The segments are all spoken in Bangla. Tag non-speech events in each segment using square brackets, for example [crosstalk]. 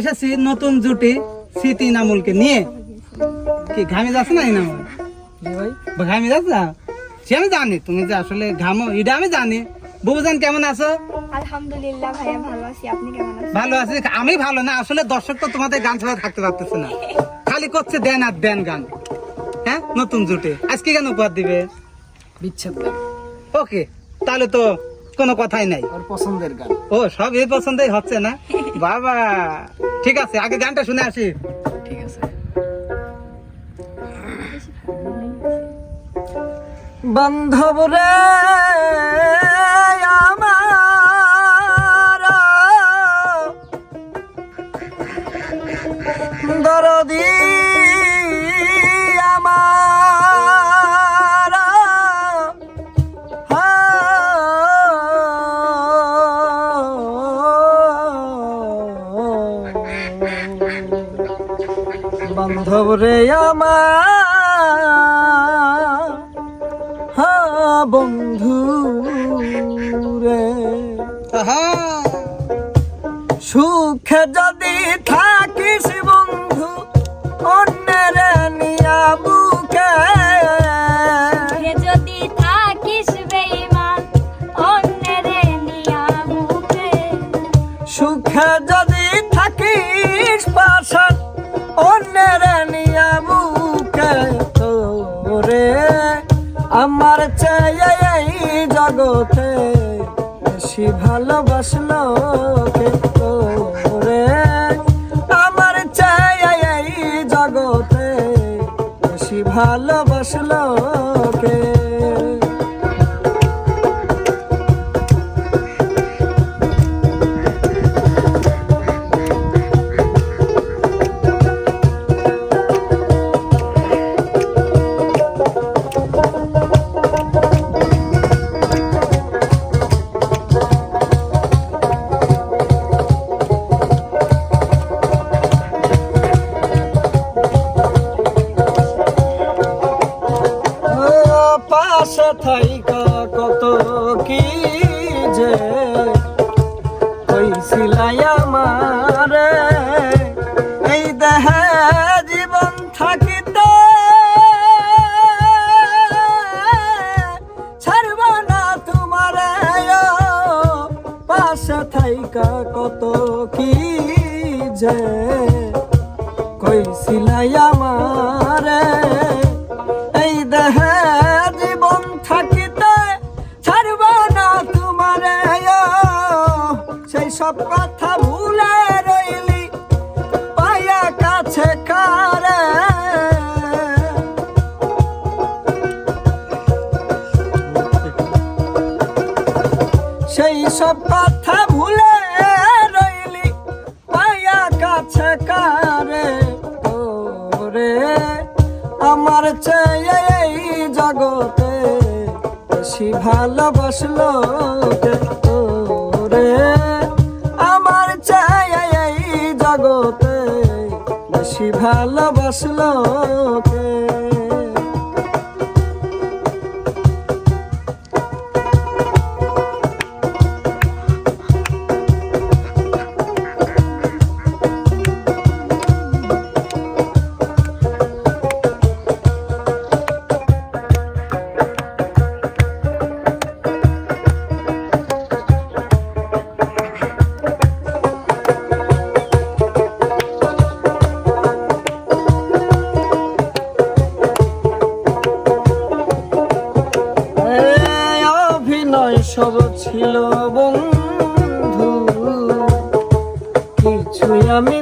এসেছি নতুন জুটি স্মৃতি নামুলকে নিয়ে। কি ঘামে যাচ্ছে না ইনামুল? ভাই। ঘামে যাচ্ছে? না সে আমি জানি তুমি যে আসলে ঘামো এটা আমি জানি। বুবুজান কেমন আছো? আলহামদুলিল্লাহ ভাইয়া ভালো আছি আপনি কেমন আছেন? ভালো আছি। আমি ভালো না আসলে দর্শক তো তোমাদের গান ছাড়া থাকতে পারতেছে না। [laughs] খালি করছে দেন আর দেন গান। হ্যাঁ? নতুন জুটে। আজকে কেন উপহার দিবে? বিচ্ছেদ গান ওকে তাহলে তো কোনো কথাই নাই। ওর পছন্দের গান। ও সব এই পছন্দই হচ্ছে না? [laughs] বাবা! ঠিক আছে আগে গানটা শুনে আসি। ঠিক আছে। বান্ধব রে আমার। দরদি বান্ধব রে আমার। হা বন্ধু রে। সুখে যদি আমার চেয়ে এই জগতে বেশি ভালোবাসলো রে আমার চেয়ে এই জগতে বেশি ভালোবাসলো পাশে থাইকা কত কি যে? কই কইছিলাই আমারে? এই দেহে জীবন থাকিতে ছাড়ব না তোমারে। সেই সব কথা সেই সব কথা ভুলে রইলি পায়া কাছে কারে ওরে আমার চেয়ে এই জগতে বেশি ভালোবাসলো ওরে আমার চেয়ে এই জগতে বেশি ভালোবাসলো কে আমি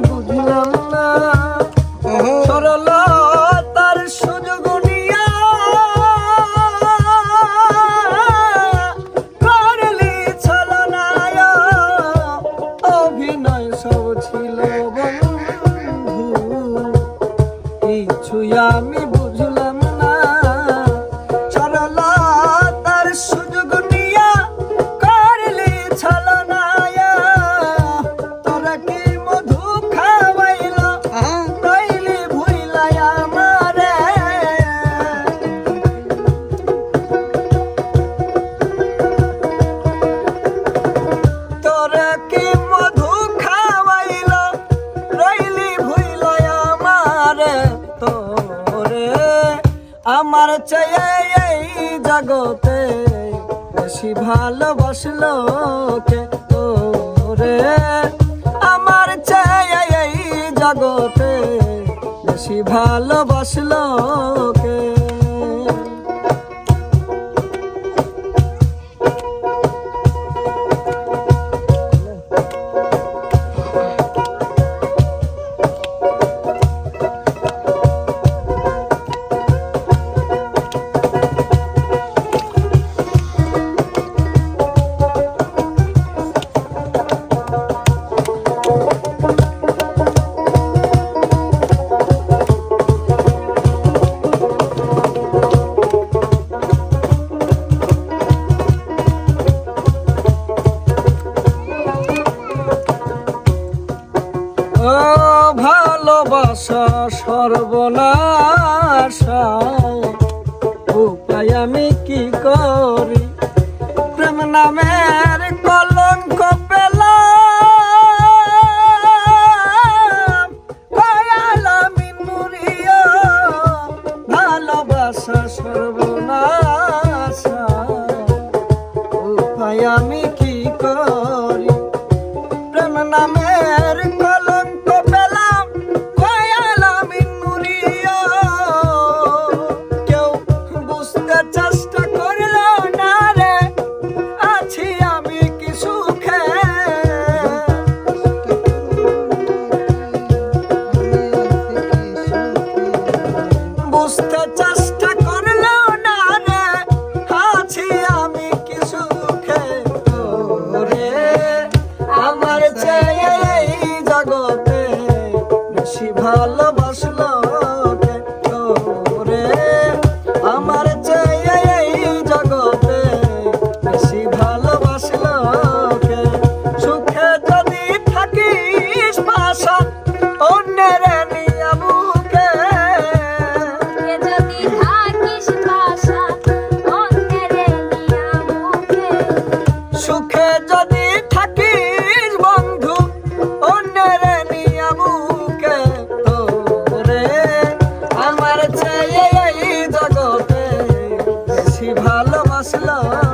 তোমার চেয়ে এই জগতে বেশি ভালোবাসলো কে তো রে আমার চেয়ে এই জগতে বেশি ভালোবাসলো কে সর্বনাশা উপায় আমি কি করি? প্রেম নামের কলঙ্ক পেলাম। ভালোবাসা সর্ব Basta con ভালোবাসলো